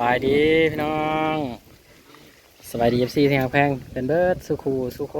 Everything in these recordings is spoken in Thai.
บายดีพี่น้องสบายดีเอฟซีที่หางแพงเป็นเบิร์ดสุขูสุค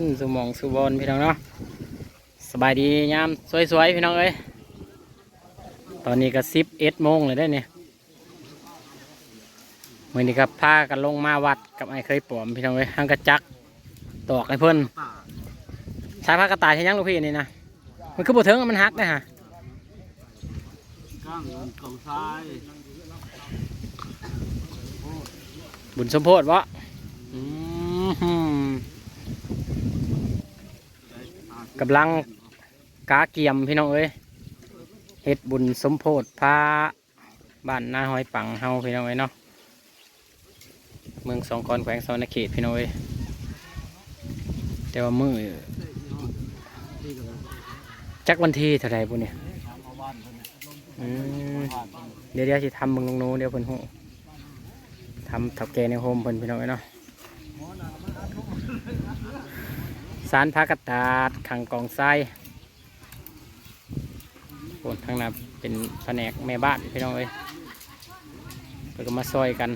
นสุหมองสุบอลพี่น้องเนาะสบายดียามสวยๆพี่น้องเอ้ยตอนนี้ก็สิบเอ็ดโมงเลยได้เนี่ยมื่อนี้ครับพากันลงมาวัดกับไอ้เคยปลอมพี่น้องเอ้ยห้างกระจักตอกไอ้เพิ่นใช้ผ้ากระต่ายใช้ยังลูกพี่นี่นะมันคือบ่เถิงมันหักนะฮะข้างเขาซ้าย บุญสมโพธิวะกำลังกาเกียมพี่น้องเอ้ยเฮ็ดบุญสมโพธิพระบ้านนาหอยปังเฮาพี่น้องเอ้ยเนาะเมืองสองกอนแขวงสวรรณเขตพี่น้องเอ้ยแต่ว่ามือจักวันที่เท่าไรบุญเนี่ยเขาบ้านคนนี้อืมบ้านคนนี้เดี๋ยวเดี๋ยวสิทำมึงลงโน้เดี๋ยวเพิ่นหู ทำถับแกในโฮมเพิ่นพี่น้องเอ้ยเนาะสารพระกระตาดขังกองทรายโอนทางนั้นเป็นแผนกแม่บ้านพี่น้องเอ้ยเพิ่นก็มาซอยกัน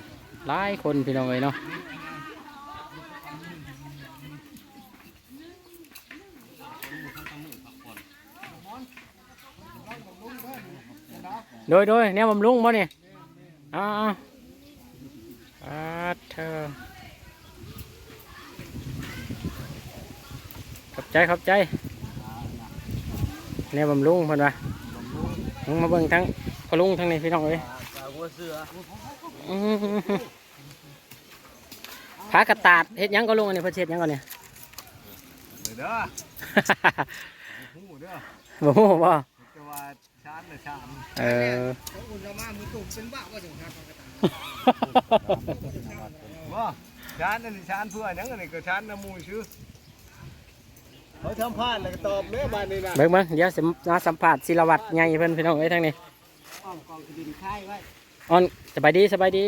หลายคนพี่น้องเอ้ยเนาะโดยโดยแนวบำรุงบ่เนี่ยอ๋อาอา เธอขอบใจขอบใจแนวบำรุงเพิ่นว่าลงมาเบิ่งทั้งพอลุงทั้งนี้พี่น้องเอ้ยพากระตาดเฮ็ดยังก็ลุงอันนี้เพิ่นเฮ็ดยังก่อนเนี่ยเด้อบ่ฮู้บ่เออ อุ่นละมามือตุ่มเป็นบ้าว่าถึงทางกระต่ายว่าชานนั่นชานเพื่อยังอันนี้ก็ชานน้ำมูชื่อเขาทำพลาดแล้วก็ตอบเนื้อบ้านนี่นะเบิ่งเบิ่งเดี๋ยวสิมาสัมภาษณ์ศิลวัตรใหญ่เพิ่นพี่น้องเอ้ยทั้งนี้อ้อมกองดินค่ายไว้ออนสบายดีสบายดี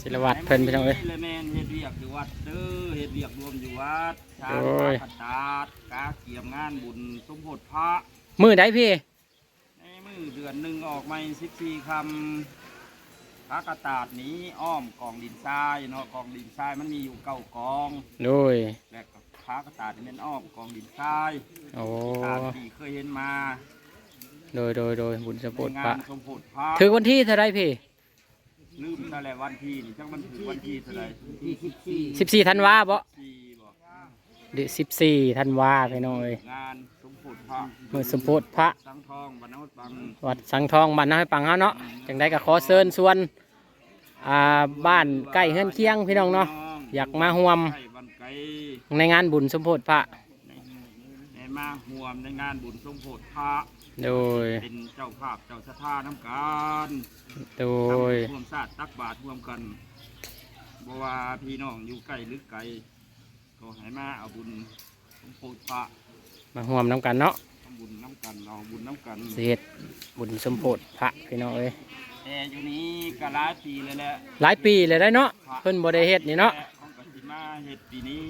ศิลวัตรเพิ่นพี่น้องเอ้ย เลยแม่นเฮ็ดเวียกอยู่วัดเด้อเฮ็ดเวียกรวมอยู่วัดชาโอ้ยพระตาดกาเกียมงานบุญสมโพธิพระ มือใดพี่ในมือเดือนหนึ่งออกมาสิบสี่คำ พระกระตาดนี้อ้อมกองดินทรายเนาะกองดินทรายมันมีอยู่เก้ากองโดยและก็พระกระตาดนี่มันอ้อมกองดินทรายโอ้ตามที่เคยเห็นมาโดยโดยโดยบุญสมโพธิในพระงานสมโพธิพระถือวันที่เท่าไรพี่ลืมแต่แหละวันที่นี่จังมันถือวันที่เท่าไหร่ที่สิบสี่สิบสี่ธันวาบ่สี่บ่เดือนสิบสี่ธันวาพี่น้องเอ้ยงานส มโพธิพระมือสมโพธิพระ สังทองบรรณวัดปังวัดสังทองบ้านน้อยปังเฮาเนาะจังได้ก็ขอเชิญชวนอ่าบ้านใกล้เฮือนเคียงพี่น้องเนาะอยากมาร่วมไก่บันไก่ในงานบุญสมโพธิพระในในมาห่วมในงานบุญสมโพธิพระโดย เป็นเจ้าภาพเจ้าสถาน้ำกันโดยร่วมศาสตร์ตักบาตรร่วมกันบว่าพี่น้องอยู่ใกล้หรือไกลก็ให้มาเอาบุญสมโพธิพระ มาร่วมน้ำกันเนาะทำบุญน้ำกันเอาบุญน้ำกันสิเฮ็ดบุญสมโพธิพระพี่น้องเอ้ยแต่อยู่นี้ก็หลายปีเลยแหละหลายปีเลยได้เนาะเพิ่นบ่ได้เฮ็ดนี่เนาะของกสิมาเฮ็ดปีนี้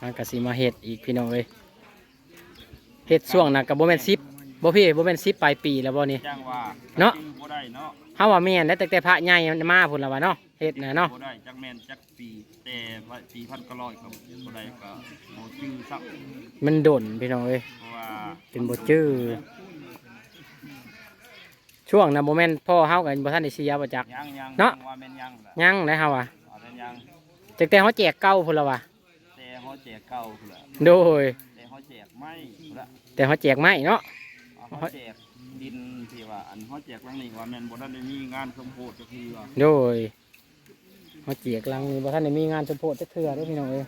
มันก็สิมาเฮ็ดอีกพี่น้องเอ้ยเฮ็ดช่วงน่ะก็บ่แม่น10บ่พี่บ่แม่น10ปลายปีแล้วบ่นี่จ้างว่าเนาะจริงบ่ได้เนาะเฮาว่าแม่นได้ตั้งแต่พระใหญ่มันมาพุ่นแล้วว่าเนาะ เฮ็ดน่ะเนาะบ่ได้จักแม่นจักปีแต่ปีพันก็ร้อยครับบ่ได้ก็บ่ชื่อซักมันโดนพี่น้องเอ้ยเพราะว่าเป็นบ่จื้อช่วงน่ะบ่แม่นพ่อเฮาก็บ่ทันได้เสียบ่จัก ยังยังเนาะ ว่าแม่นยังล่ะยังได้เฮาอะว่าแม่นยังตั้งแต่เฮาแจกเก่าพุ่นแล้วว่ะแต่เฮาแจกเก่าพุ่นล่ะโดย แต่เฮาแจกไม้พุ่นล่ะแต่เฮาแจกไม้เนาะ เฮาแจกดินที่ว่าอันเฮาแจกหลังนี้ว่าแม่นบ่ทันได้มีงานสมโพธิจักทีว่าโดย เฮาแจกหลังนี้บ่ทันได้มีงานสมโพธิจักเทื่อเด้อพี่น้องเอ้ย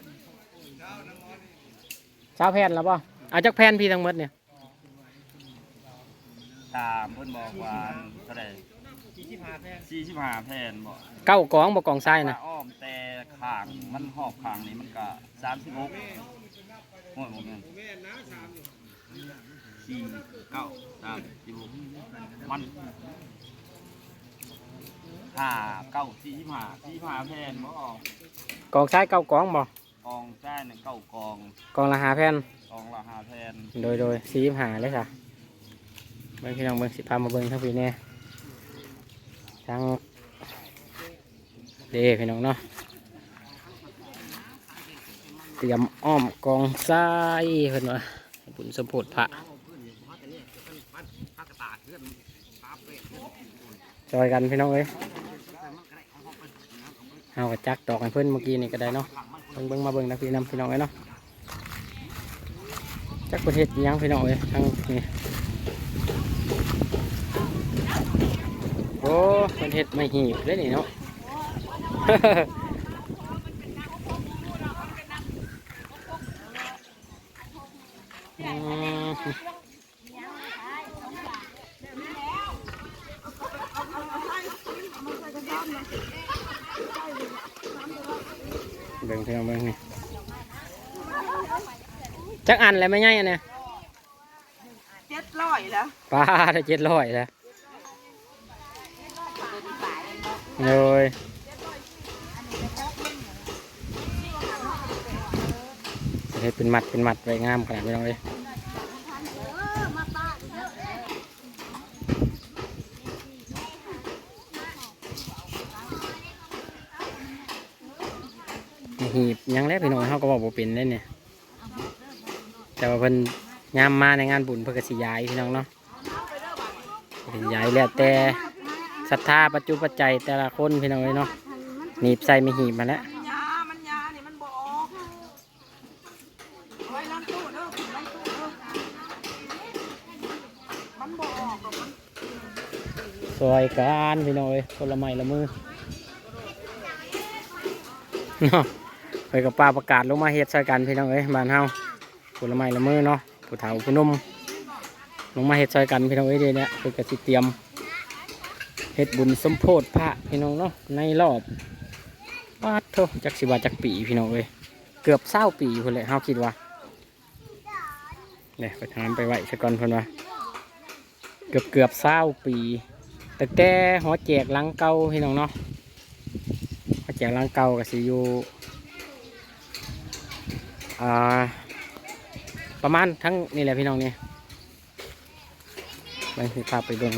เช้าแผ่นแล้วบ่เอาจักแผ่นพี่ทั้งหมดเนี่ยตามเพิ่นบอกว่าเท่าใดที่ที่พาแพง45แผ่นบ่เก้ากองบ่กองทรายนะว่าอ้อมแต่ข้างมันหอบข้างนี่มันก็36โอ้ยบ่แม่นแม่นะสามอยู่สี่เก้าสามสิบหกมัน ห้าเก้าสี่สิบห้าสี่สิบห้าแผ่นบ่กองทรายเก้ากองบ่กองแจ้หนึ่งเก้ากองกองละห้าแผ่นกองละห้าแผ่นโดยโดย45เลยค่ะเบิ่งพี่น้องเบิ่งสิพามาเบิ่งทั้งพี่แน่ทางเด้พี่น้องเนาะเตรียมอ้อมกองทรายเพิ่นว่าให้บุญสมโพธิพระ จอยกันพี่น้องเอ้ยเอากระจักตอกให้เพิ่อนเมื่อกี้นี่ก็ได้เนาะเบิ่งเบิ่งมาเบิ่งนะพี่น้ำพี่น้องเอ้ยเนาะจักประเทศยังพี่น้องเอ้ยทางนี่โอ้ประเทศไม่หีบเลยนี่เนาะอืม เบิ่งเพียงเบิ่งนี่จักอันแล้วไม่ง่ายอันเนี่ยเจ็ดร้อยแล้วปลาได้เจ็ดร้อยแล้วเลยเฮ็ดเป็นมัดเป็นมัดไว้งามขนาดนี้น้องเลย หีบยังแล้วพี่น้องเขาก็บอกว่าเป็นเลยเนี่ยแต่ว่าเพิ่นยามมาในงานบุญเพื่อกสิยายพี่น้องเนาะสิยายแล้วแต่ศรัทธาปัจจุปัจจัยแต่ละคนพี่น้องเลยเนาะหนีบใส่ไม่หีบมาแล้วยามันยาเนี่ยมันบออกไว้ล้างตู้ด้อล้างตู้ด้อมันบออกหรอกมันซอยการพี่น้องเอ้ยคนละไม้ละมือเนาะ ไปกับป้าประกาศลงมาเฮ็ดซอยกันพี่น้องเอ้ยบ้านเฮาคนลไม้ละมือเนาะผู้เฒ่าผู้นุ่มลงมาเฮ็ดซอยกันพี่น้องเอ้ยเดี๋ยวนี้เพื่อกสิเตรียมเฮ็ดบุญสมโพธิพระพี่น้องเนาะในรอบวาดโทจักสิบาจักปีพี่น้องเอ้ยเกือบเศร้าปีคนเลยเฮาคิดว่าเนี่ยไปถามไปไหวซะก่อนเพิ่นว่าเกือบเกือบเศร้าปีแต่แต่หอแจกหลังเก่าพี่น้องเนาะหอแจกหลังเก่าก็สิอยู่ ประมาณทั้งนี่แหละพี่น้องนี่ไปสิพาไปเบิ่ง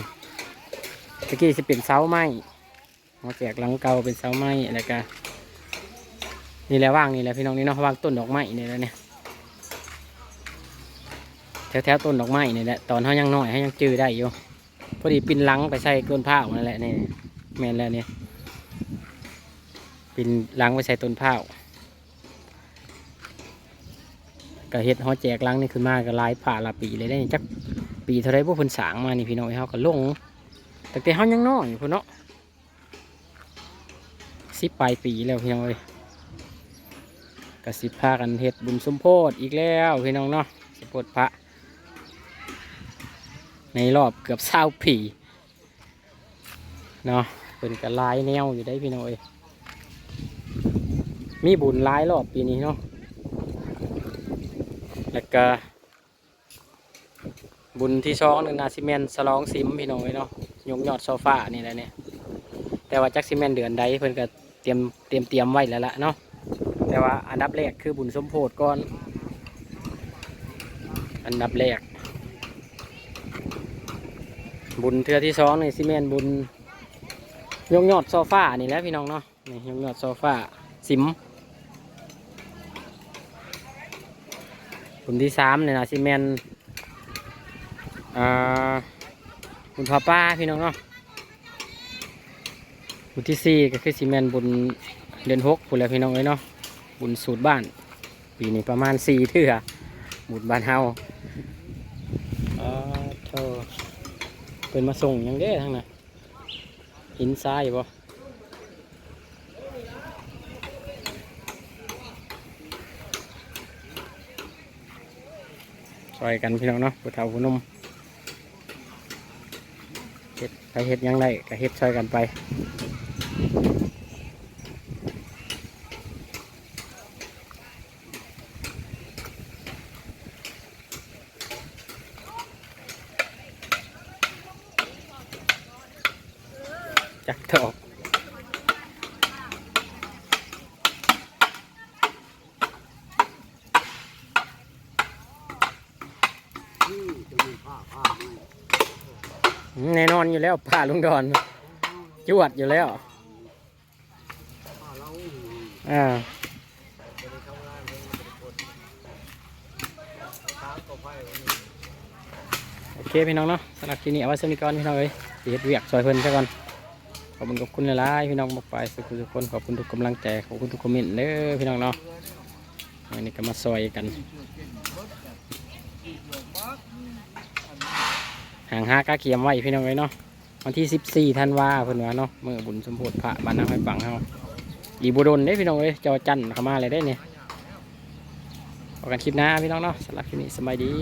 ตะกี้สิเป็นเสาไม้หอแจกหลังเก่าเป็นเสาไม้แล้วก็นี่แหละว่างนี่แหละพี่น้องนี่เนาะว่างต้นดอกไม้นี่แหละเนี่ยแถวแถวๆต้นดอกไม้นี่แหละตอนเขายังน้อยเขายังจื้อได้อยู่พอดีปินหลังไปใส่ต้นผ้านั่นแหละนี่แมนแล้วเนี่ยปินหลังไปใส่ต้นผ้าว ก็เฮ็ดฮอแจกลังนี่ขึ้นมาก็ลายผ่าลายปีเลยได้นี่จักปีเท่าไรพวกคนสางมานี่พี่น้องเขาก็ลงแต่แต่เขายังน้อยอยู่พุ่นเนาะสิปลายปีแล้วพี่น้องเอ้ยก็สิพากันเฮ็ดบุญสมโพธิอีกแล้วพี่น้องเนาะสมโพธิพระ ในรอบเกือบเศร้าปีเนาะเป็นกระลายแนวอยู่ได้พี่น้อยมีบุญหลายรอบปีนี้เนาะ แล้วก็ บุญที่สองหนึ่งนาซิเมนสลองซิมพี่น้อยเนาะยกยอดโซฟานี่แหละเนี่ยแต่ว่าจักซิเมนเดือนใดเพิ่นก็เตรียมเตรียมเตรียมไว้แล้วละเนาะแต่ว่าอันดับแรกคือบุญสมโพธก่อน อันดับแรก บุญเทือที่สองนี่ซีเมนบุญยกยอดโซฟานี่แหละพี่น้องเนาะนี่ยกยอดโซฟาสิม บุญที่สามเนี่ยนะซีเมนอ่าบุญพาป้าพี่น้องเนาะบุญที่สี่ก็คือซีเมนบุญเดือนหกบุญแล้วพี่น้องเลยเนาะบุญสูตรบ้าน ปีนี้ประมาณสี่เทื่อบุญบ้านเฮาอ่าโธ่เป็นมาส่งยังเด้ทั้งนั้นหินทรายบ่ อยกันพี่น้องเนาะผู้เฒ่าผู้นุ่มเฮ็ดไปเฮ็ดยังไงก็เฮ็ดซอยกันไปจักดอกแน่น อยู่แล้วป่าลุงดอนจวดอยู่แล้วอ่าโอเคพี่น้องเนาะสำหรับคลิปนี้เอาไว้สำหรับก่อนพี่น้องเอ้ยสิเฮ็ดเวียกซอยเพิ่นซะก่อนขอบคุณขอบคุณหลายๆพี่น้องบอกไปสุขทุกคนขอบคุณทุกกำลังใจขอบคุณทุกคอมเมนต์เด้อพี่น้องเนาะวันนี้ก็มาซอยกัน หางหากาเขียมไว้พี่น้องไว้เนาะวันที่14ธันวาเพิ่นว่าเนาะเมื่อบุญสมโพธิพระบ้านนาห้ฝังเฮาอีบุดนได้พี่น้องเอ้ยจอจันทร์เข้ามาเลยได้เนี่ยพบกันคลิปหน้าพี่น้องเนาะสำหรับคลิปนี้สบายดี